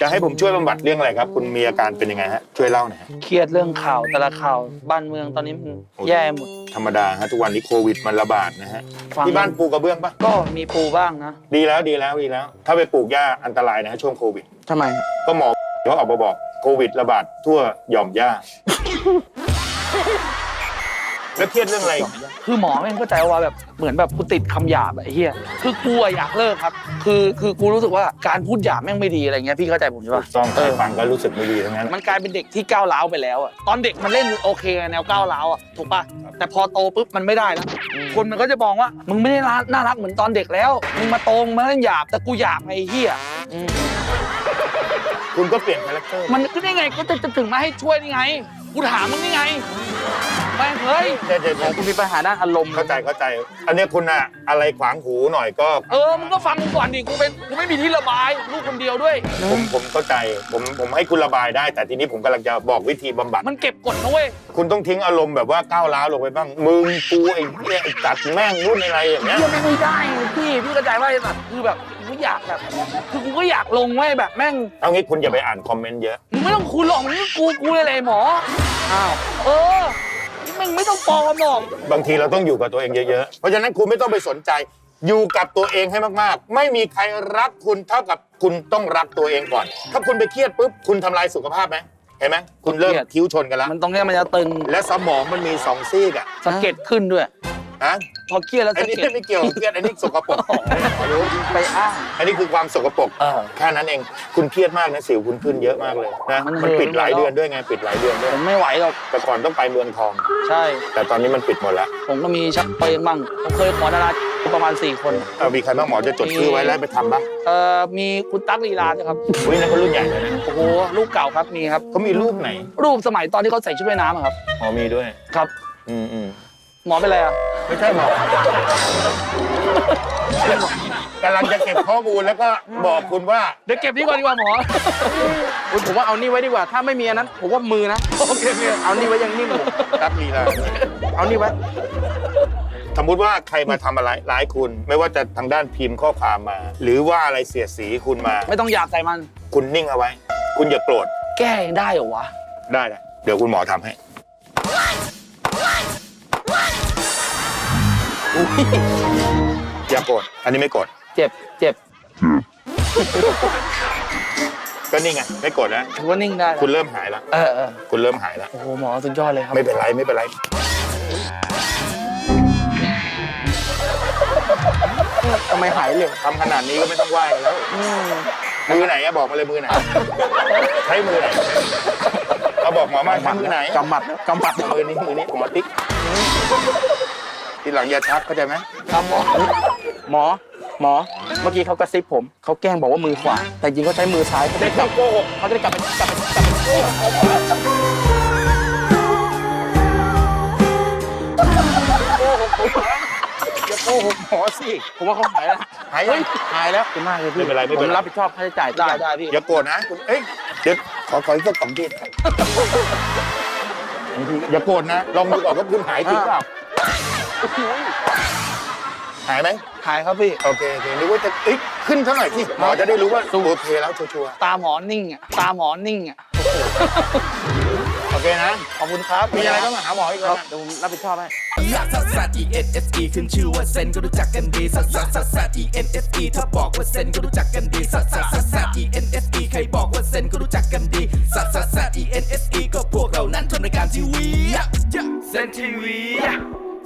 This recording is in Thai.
จะให้ผมช่วยบำบัดเรื่องอะไรครับ คุณมีอาการเป็นยังไงฮะช่วยเล่าหน่อยฮะ เครียดเรื่องข่าวแต่ละข่าวบ้านเมืองตอนนี้มันแย่หมด ธรรมดาฮะทุกวันนี้โควิดมันระบาดนะฮะฟัง ที่บ้านปลูกกระเบื้องปะก็มีปูบ้างนะดีแล้วดีแล้วดีแล้ว ถ้าไปปลูกหญ้าอันตรายนะฮะช่วงโควิด ทำไม ก็หมอเขาออกมาบอกโควิดระบาดทั่วหย่อมหญ้า แล้วเครียดเรื่องอะไรอีกคือหมอแม่งเข้าใจว่าแบบเหมือนแบบกูติดคำหยาบอะไอ้เหี้ยคือกูอะอยากเลิกครับ คือคือกูรู้สึกว่าการพูดหยาบแม่งไม่ดีอะไรเงี้ยพี่เข้าใจผมใช่ถูปะกต้องเอใครอฟังก็รู้สึกไม่ดีทั้งนั้น มันกลายเป็นเด็กที่ก้าวร้าวไปแล้วอะตอนเด็กมันเล่นโอเคแนวก้าวร้าวอะถูกปะแต่พอโตปุ๊บมันไม่ได้แล้ว คนมันก็จะมองว่ามึงไม่ได้น่ารักเหมือนตอนเด็กแล้ว มึงมาโตมึงมาเล่นหยาบแต่กูหยาบไงไอ้เหี้ยอืมคุณก็เปลี่ยนคาแรคเตอร์มันก็ได้ไงก็จะจะถึงมาให้ช่วยนี่ไง กูถามมึงนี่ไง แม่งเฮ้ยใช่ใช่ใช่คุณมีปัญหาด้านอารมณ์เข้าใจเข้าใจ อันเนี้ยคุณอะอะไรขวางหูหน่อยก็ เออมึงก็ฟังกูก่อนดิกูเป็นกูไม่มีที่ระบายลูกคนเดียวด้วย ผมผมเข้าใจผมผมให้คุณระบายได้ แต่ทีนี้ผมกำลังจะบอกวิธีบำบัด มันเก็บกดนะเว้ยคุณต้องทิ้งอารมณ์แบบว่าก้าวร้าวลงไปบ้าง มึงกูไอ้เหี้ยไอ้จัดแม่งรุ่นอะไรอย่างเงี้ยเหี้ยไม่ได้พี่พี่เข้าใจว่าไอ้แบบคือแบบกูอยากแบบคือกูก็อยากลงไว้ยแบบแม่งเอางี้คุณอย่าไปอ่านคอมเมนต์เยอะ มึงไม่ต้องคุณหรอกมึงก็กูกูเลยเลยหมออ้าวเออมึง ไม่ต้องปลอมหรอก บางทีเราต้องอยู่กับตัวเองเยอะ ๆ เพราะฉะนั้นคุณไม่ต้องไปสนใจ อยู่กับตัวเองให้มากๆ ไม่มีใครรักคุณเท่ากับคุณต้องรักตัวเองก่อน ถ้าคุณไปเครียดปุ๊บคุณทำลายสุขภาพไหมเห็นไหมคุณเริ่มเครียด คิ้วชนกันแล้ว มันตรงเนี้ยมันจะตึงและสมองมันมีสองซีกอะ สะเก็ดขึ้นด้วย ฮะพอเครียดแล้วอันสะนี้เก็ดไม่เกี่ยวกับเครียดอันนี้สกปรกรู้ไปอ้าง อันนี้คือความสกปรกเออแค่นั้นเองคุณเครียดมากนะสิวคุณขึ้นเยอะมากเลยนะมันมันปิดเหนื่อยหลายแล้ว เดือนด้วยไงปิดหลายเดือนด้วยผมไม่ไหวหรอกแต่ก่อนต้องไปเมืองทอง ใช่ แต่ตอนนี้มันปิดหมดแล้วผมก็มีชักไปบ้างผมเคยขอดาราประมาณ 4 คน เอามีใครบ้างหมอจะจดชื่อไว้แล้วไปทำบ้างเอ่อมีคุณตั๊กลีลาใช่ครับอุ้ยนั่นเขารุ่นใหญ่เลยนะโอ้โหลูกเก่าครับมีครับ เขามีรูปไหนรูปสมัยตอนที่เขาใส่ชุดว่ายน้ำอะครับอ๋อมีด้วย ครับ อืมอืมหมอเป็นอะไรอะ ไม่ใช่หมอกำลังจะเก็บข้อมูลแล้วก็บอกคุณว่า เดี๋ยวเก็บนี้ก่อนดีกว่าหมอ อุ๊ยผมว่าเอานี่ไว้ดีกว่า ถ้าไม่มีอันนั้น ผมว่ามือนะ โอเคโอเคเอานี่ไว้ยังนิ่มอยู่ตัดลีลาเอานี่ไว้ สมมุติว่าใครมาทำอะไรร้ายคุณ ไม่ว่าจะทางด้านพิมพ์ข้อความมา หรือว่าอะไรเสียดสีคุณมา ไม่ต้องอยากใส่มัน คุณนิ่งเอาไว้ คุณอย่าโกรธ แก้ยังได้เหรอวะ ได้แหละเดี๋ยวคุณหมอทำให้ อย่าโกรธอันนี้ไม่โกรธเจ็บเจ็บก็นี่ไงไม่โกรธนะถือว่านิ่งได้แล้วคุณเริ่มหายแล้วเออเออคุณเริ่มหายแล้ว โอ้โหหมอสุดยอดเลยครับ ไม่เป็นไรไม่เป็นไร ทำไมหายเร็วทำขนาดนี้ก็ไม่ต้องไหว้กันแล้วอืมมือไหนอะบอกมาเลยมือไหน ใช้มือไหนเอาบอกหมอมาใช้มือไหนกำหมัดนะกำหมัดมือนี้มือนี้หมอติ๊ก ทีหลังอย่าชักเข้าใจไหมครับหมอหมอ หมอ เมื่อกี้เขากระซิบผม เขาแกล้งบอกว่ามือขวา แต่จริงเขาใช้มือซ้ายเขาจะได้กลับโกหกเขาจะได้กลับไปกลับไปกลับไปอย่าโกหกหมอสิ ผมว่าเขาหายแล้วหายเฮ้ยัยงหายแล้วคุณมากเลยพี่ไม่เป็นไรไม่เป็นไร ผมรับผิดชอบค่าใช้จ่ายทุกได้อย่างได้พี่อย่าโกรธนะคุณเอ้ยเดี๋ยวขอขออีกสักสองทีอย่าโกรธนะ ลองดูก่อนว่าคุณหายจริงเปล่า หายไหมหายครับพี่ โอเคโอเคนึกว่าจะเอ้ยขึ้นเท่าไหร่ที่หมอจะได้รู้ว่าโอเคแล้วชัวร์ตาหมอนิ่งอะ ตาหมอนิ่งอะ ๆโอเคนะ ขอบคุณครับ มีอะไรต้องมาหาหมออีกคแล้รัวบเดี๋ยวผมรับผิดชอบให้ ลักซัสซัส E N S E ขึ้นชื่อว่าเซนก็รู้จักกันดีซัสซัสซัสซัส E N S E ถ้าบอกว่าเซนก็รู้จักกันดีซัสซัสซัสซัส E N S E ใครบอกว่าเซนก็รู้จักกันดีซัสซัสซัส E N S E ก็พวกเรานั้นทำรายการทีวีเซนทีวี